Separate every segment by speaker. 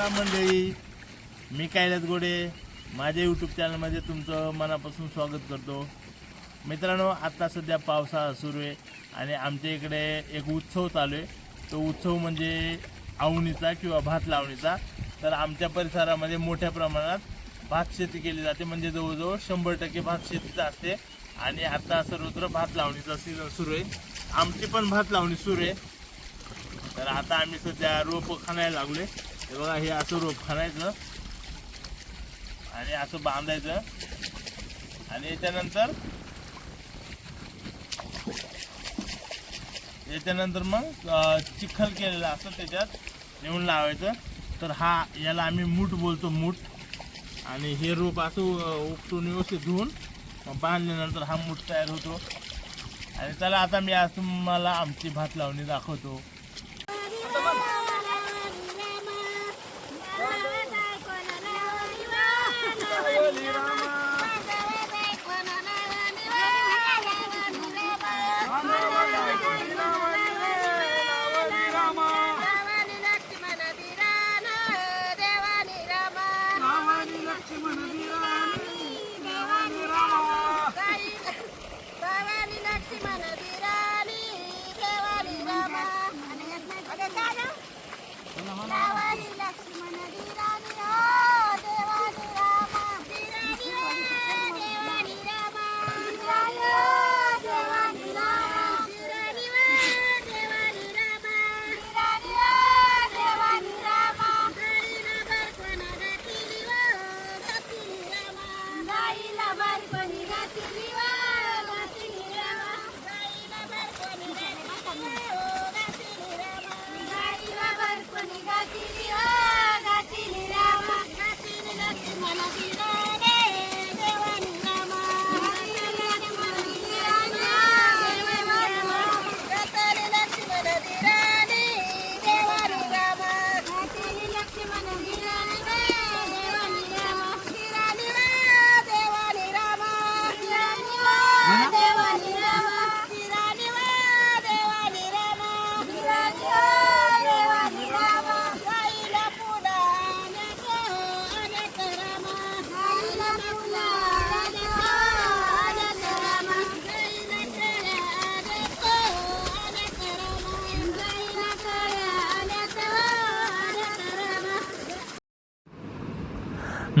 Speaker 1: राम मंडळी मी कैलास गोडे. माझ्या यूट्यूब चॅनलमध्ये तुमचं मनापासून स्वागत करतो. मित्रांनो आत्ता सध्या पावसाळा सुरू आहे आणि आमच्या इकडे एक उत्सव चालू आहे. तो उत्सव म्हणजे आवणीचा किंवा भात लावणीचा. तर आमच्या परिसरामध्ये मोठ्या प्रमाणात भात शेती केली जाते. म्हणजे जवळजवळ शंभर टक्के भात शेतीचा असते. आणि आता सर्वत्र भात लावणीचा सीझन सुरू आहे. आमची पण भात लावणी सुरू आहे. तर आता आम्ही सध्या रोप खाणायला लागलो आहे हे बघा हे असं रोप खणायचं आणि असं बांधायचं. आणि याच्यानंतर याच्यानंतर मग चिखल केलेलं असं त्याच्यात नेऊन लावायचं. तर हा याला आम्ही मूठ बोलतो मूठ. आणि हे रोप असं उपटून व्यवस्थित धुवून बांधल्यानंतर हा मूठ तयार होतो. आणि चला आता मी आज तुम्हाला आमची भात लावणी दाखवतो.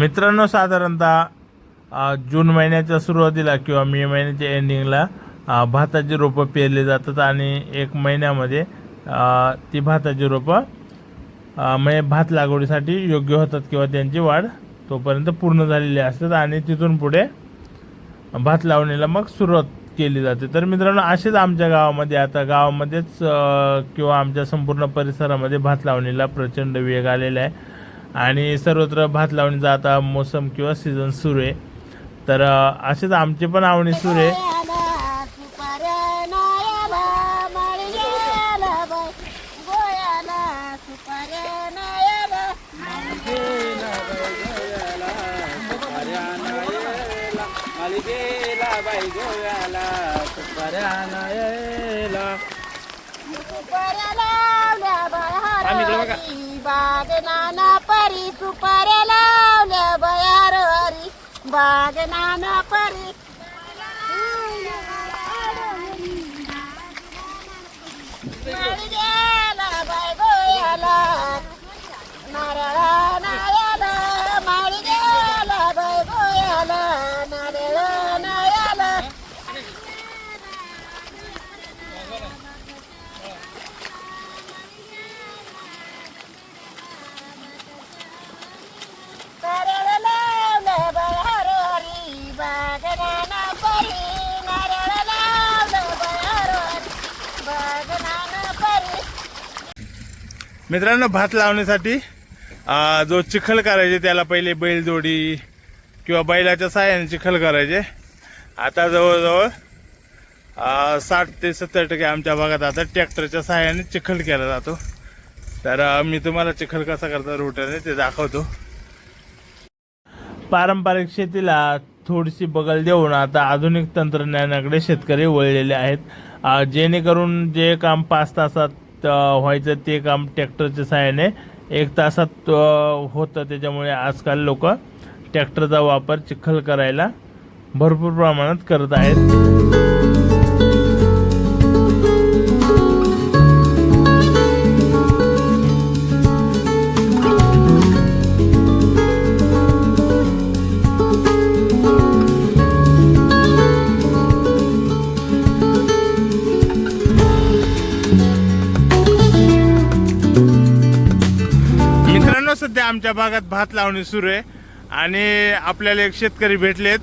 Speaker 1: मित्रांनो साधारणतः जून महिन्याच्या सुरुवातीला किंवा मे महिन्याच्या एंडिंगला भाताची रोपं पेरली जातात आणि एक महिन्यामध्ये ती भाताची रोपं म्हणजे भात लागवडीसाठी योग्य होतात किंवा त्यांची वाढ तोपर्यंत पूर्ण झालेली असतात आणि तिथून पुढे भात लावणीला मग सुरुवात केली जाते. तर मित्रांनो असेच आमच्या गावामध्ये आता गावामध्येच किंवा आमच्या संपूर्ण परिसरामध्ये भात लावणीला प्रचंड वेग आलेला आहे. आणि सर्वत्र भात लावणीचा आता मोसम किंवा सीझन सुरू आहे. तर असेच आमची पण आवणी सुरू आहे.
Speaker 2: आम्ही बघा. हरी सुपाऱ्या लावल्या बयारी सुपाऱ्या लावल्या बयार हरी बाग नाना
Speaker 1: मित्रांनो भात लावण्यासाठी जो चिखल करायचे त्याला पहिले बैलजोडी किंवा बैलाच्या साह्याने चिखल करायचे. आता जवळजवळ साठ ते सत्तर टक्के आमच्या भागात आता ट्रॅक्टरच्या साह्याने चिखल केला जातो. तर मी तुम्हाला चिखल कसा करता रोटरने ते दाखवतो. पारंपरिक शेतीला थोडीशी बगल देऊन आता आधुनिक तंत्रज्ञानाकडे शेतकरी वळलेले आहेत. जेणेकरून जे काम पाच तासात व्हायचं ते काम ट्रॅक्टरच्या सहाय्याने. एक तासात होतं त्याच्यामुळे आजकाल लोक ट्रॅक्टरचा वापर चिखल करायला भरपूर प्रमाणात करत आहेत. आमच्या भागात भात लावणी सुरू आहे. आणि आपल्याला एक शेतकरी भेटलेत.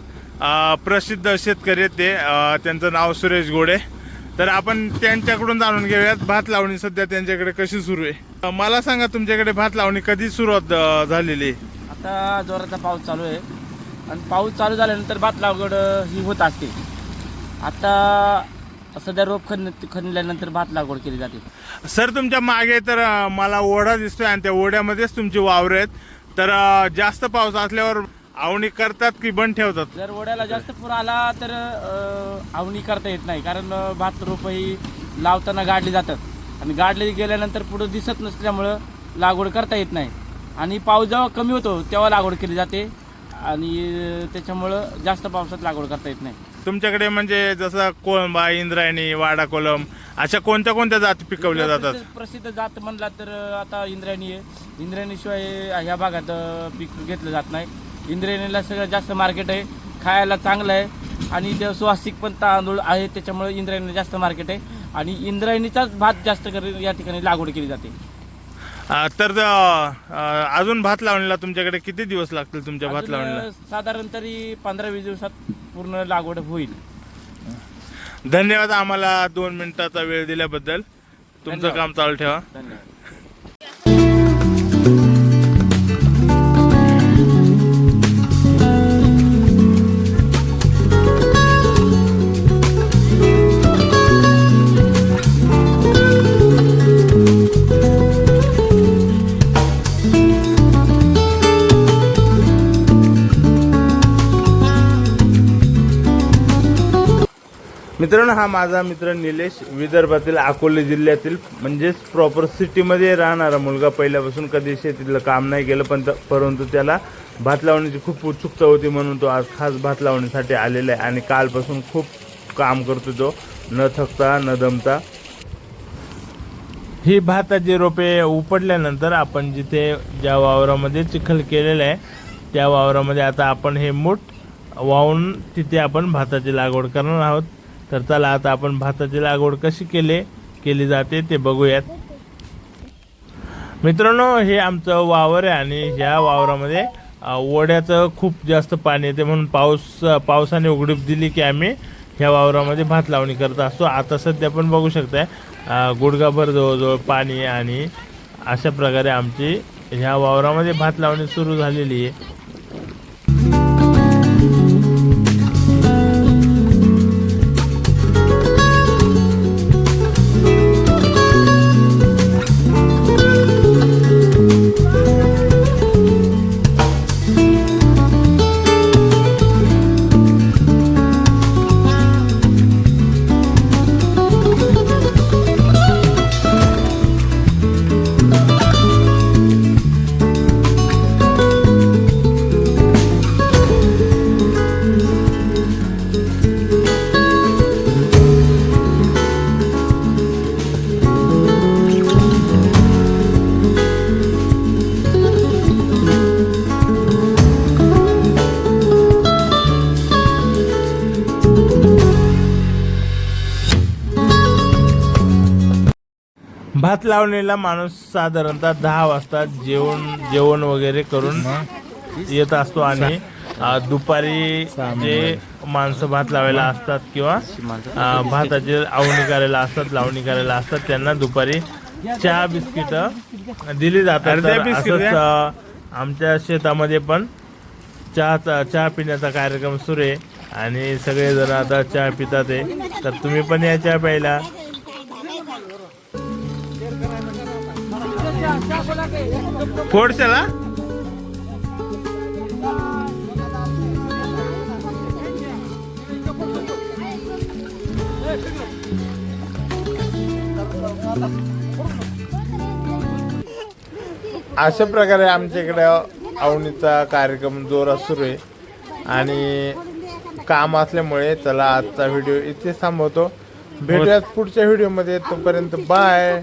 Speaker 1: प्रसिद्ध शेतकरी आहेत ते. त्यांचं नाव सुरेश गोडे. तर आपण त्यांच्याकडून जाणून घेऊयात. भात लावणी सध्या त्यांच्याकडे कशी सुरू आहे? मला सांगा तुमच्याकडे भात लावणी कधी सुरुवात झालेली आहे?
Speaker 3: आता जोराचा पाऊस चालू आहे. आणि पाऊस चालू झाल्यानंतर भात लागवड ही होत असते. आता सध्या रोप खन खणल्यानंतर भात लागवड केली जाते.
Speaker 1: सर तुमच्या मागे तर अं, मला ओढा दिसतोय आणि त्या ओढ्यामध्येच तुमची वावर आहेत. तर अं, जास्त पाऊस असल्यावर आवणी करतात की बंद ठेवतात?
Speaker 3: जर ओढ्याला जास्त पूर आला तर अ, आवणी करता येत नाही. कारण अ, भात रोप ही लावताना गाडली जातात. आणि गाडली गेल्यानंतर पुढं दिसत नसल्यामुळं लागवड करता येत नाही. आणि पाऊस जेव्हा कमी होतो तेव्हा लागवड केली जाते. आणि अ, त्याच्यामुळं जास्त पावसात लागवड करता येत नाही.
Speaker 1: तुमच्याकडे म्हणजे जसं कोळंबा इंद्रायणी वाडा कोलम अशा कोणत्या कोणत्या जाती पिकवल्या जातात?
Speaker 3: प्रसिद्ध- जात म्हणला तर आता इंद्रायणी आहे. इंद्रायणीशिवाय ह्या भागात पीक घेतलं जात नाही. इंद्रायणीला सगळ्यात जास्त मार्केट आहे. खायला चांगलं आहे. आणि ते सुवासिक पण तांदूळ आहे त्याच्यामुळे इंद्रायणी जास्त मार्केट आहे. आणि इंद्रायणीचाच भात जास्त कर या ठिकाणी लागवड केली जाते.
Speaker 1: तर अजून भात लावणीला तुमच्याकडे किती दिवस लागतील तुमच्या भात लावणीला?
Speaker 3: साधारण तरी पंधरा वीस दिवसात पूर्ण लागवड होईल.
Speaker 1: धन्यवाद आम्हाला दोन मिनिटाचा वेळ दिल्याबद्दल. तुमचं. काम चालू ठेवा.
Speaker 3: धन्यवाद.
Speaker 1: मित्रांनो हा माझा मित्र निलेश विदर्भातील अकोले जिल्ह्यातील म्हणजेच प्रॉपर सिटीमध्ये राहणारा मुलगा. पहिल्यापासून कधी शेतीतलं काम नाही केलं पण परंतु त्याला भात लावण्याची खूप उत्सुकता होती म्हणून तो आज खास भात लावण्यासाठी आलेला आहे आणि कालपासून खूप काम करतो तो. न थकता न दमता. ही भाताची रोपे उपडल्यानंतर आपण जिथे ज्या वावरामध्ये चिखल केलेलं आहे त्या वावरामध्ये आता आपण हे मूठ वाहून तिथे आपण भाताची लागवड करणार आहोत. तर चला आता आपण भाताची लागवड कशी केले केली जाते ते बघूयात. मित्रांनो हे आमचं वावर आहे आणि ह्या वावरामध्ये ओढ्याचं खूप जास्त पाणी येते म्हणून पाऊस पावसाने उघडीप दिली की आम्ही ह्या वावरामध्ये भात लावणी करत असतो. आता सध्या पण बघू शकताय अ, गुडघाभर जवळजवळ पाणी आहे आणि अशा प्रकारे आमची ह्या वावरामध्ये भात लावणी सुरू झालेली आहे. भात लावणीला माणूस साधारणतः दहा वाजता जेवण जेवण वगैरे करून येत असतो आणि दुपारी जे माणसं भात लावायला असतात किंवा भाताचे आवणी करायला असतात लावणी करायला असतात त्यांना दुपारी चहा बिस्किट दिली जातात. आमच्या शेतामध्ये पण चहा चहा पिण्याचा कार्यक्रम सुरू आहे. आणि सगळेजण आता चहा पितात आहे. तर तुम्ही पण या चहा प्यायला. फोडशाला? अशा प्रकारे आमच्या इकडे आवणीचा कार्यक्रम जोरात सुरू आहे. आणि काम असल्यामुळे चला आजचा व्हिडिओ इथे थांबवतो. भेटूयात पुढच्या व्हिडिओमध्ये. तोपर्यंत बाय.